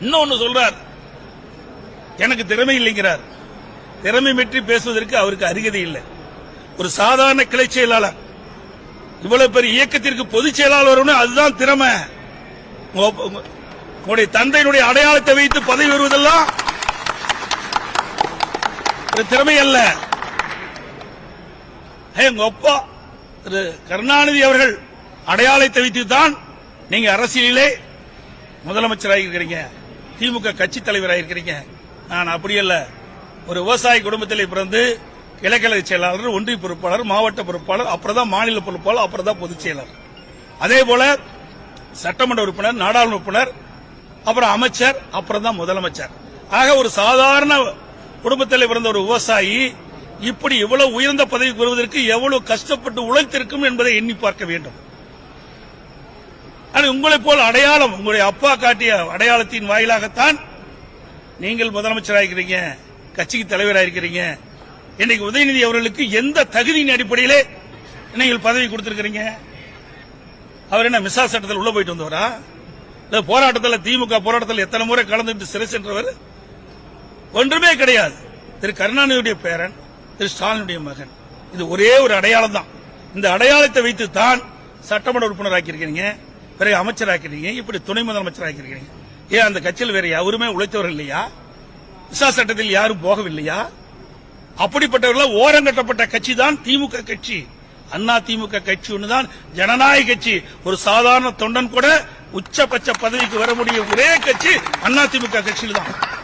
இன்னொன்னு சொல்றார். எனக்கு திறமை இல்லைங்கிறார். திறமை பற்றி பேசுவதற்கு அவருக்கு அருகதை இல்லை. ஒரு சாதாரண கிளை செயலாளர். இவ்வளவு பெரிய இயக்கத்திற்கு பொதுச் செயலாளர் அதுதான் திறமை. உங்களுடைய தந்தையினுடைய அடையாளத்தை வைத்து பதவி வருவதெல்லாம் ஒரு திறமை அல்ல. எங்க அப்பா திரு கருணாநிதி அவர்கள் அடையாளத்தை வைத்து தான் நீங்க அரசியலிலே முதலமைச்சராக இருக்கிறீங்க. திமுக கட்சி தலைவராக இருக்கிறீங்க. நான் அப்படி அல்ல. ஒரு விவசாய குடும்பத்தில் பிறந்து இலக்கலை செயலாளர் ஒன்றிய பொறுப்பாளர் மாவட்ட பொறுப்பாளர் அப்புறம் தான் மாநில பொறுப்பாளர் அப்புறம் தான் பொதுச் செயலாளர் அதே போல சட்டமன்ற உறுப்பினர் நாடாளுமன்ற உறுப்பினர் அப்புறம் அமைச்சர் அப்புறம் தான் முதலமைச்சர். ஆக ஒரு சாதாரண குடும்பத்தில் பிறந்த ஒரு விவசாயி இப்படி இவ்வளவு உயர்ந்த பதவிக்கு வருவதற்கு எவ்வளவு கஷ்டப்பட்டு உழைத்திருக்கும் என்பதை எண்ணி பார்க்க வேண்டும். ஆனால் உங்களைப் போல் அடையாளம் உங்களுடைய அப்பா காட்டிய அடையாளத்தின் வாயிலாகத்தான் நீங்கள் முதலமைச்சராயிருக்கிறீங்க கட்சிக்கு தலைவராயிருக்கிறீங்க. இன்னைக்கு உதயநிதி அவர்களுக்கு எந்த தகுதியின் அடிப்படையிலே நீங்கள் பதவி கொடுத்திருக்கிறீங்க? அவர் என்ன மிசா சட்டத்தில் உள்ள போயிட்டு வந்தவரா? இல்ல போராட்டத்தில் திமுக போராட்டத்தில் எத்தனை முறை கலந்துட்டு சிறை சென்றவர்? ஒன்றுமே கிடையாது. திரு கருணாநிதியுடைய பேரன் திரு ஸ்டாலினுடைய மகன். இது ஒரே ஒரு அடையாளம் தான் இந்த அடையாளத்தை வைத்து தான் சட்டமன்ற உறுப்பினர் ஆக்கியிருக்கிறீங்க பிறகு அமைச்சராக்கிறீங்க இப்படி துணை முதலமைச்சர் ஏன் அந்த கட்சியில் வேற யாருமே உழைத்தவர் இல்லையா? விசா சட்டத்தில் யாரும் போகவில்லையா? அப்படிப்பட்டவர்கள் ஓரங்கட்டப்பட்ட கட்சி தான் திமுக கட்சி. அண்ணா திமுக கட்சி ஒண்ணுதான் ஜனநாயக கட்சி. ஒரு சாதாரண தொண்டன் கூட உச்சபட்ச பதவிக்கு வர முடிய ஒரே கட்சி அண்ணா திமுக கட்சியில் தான்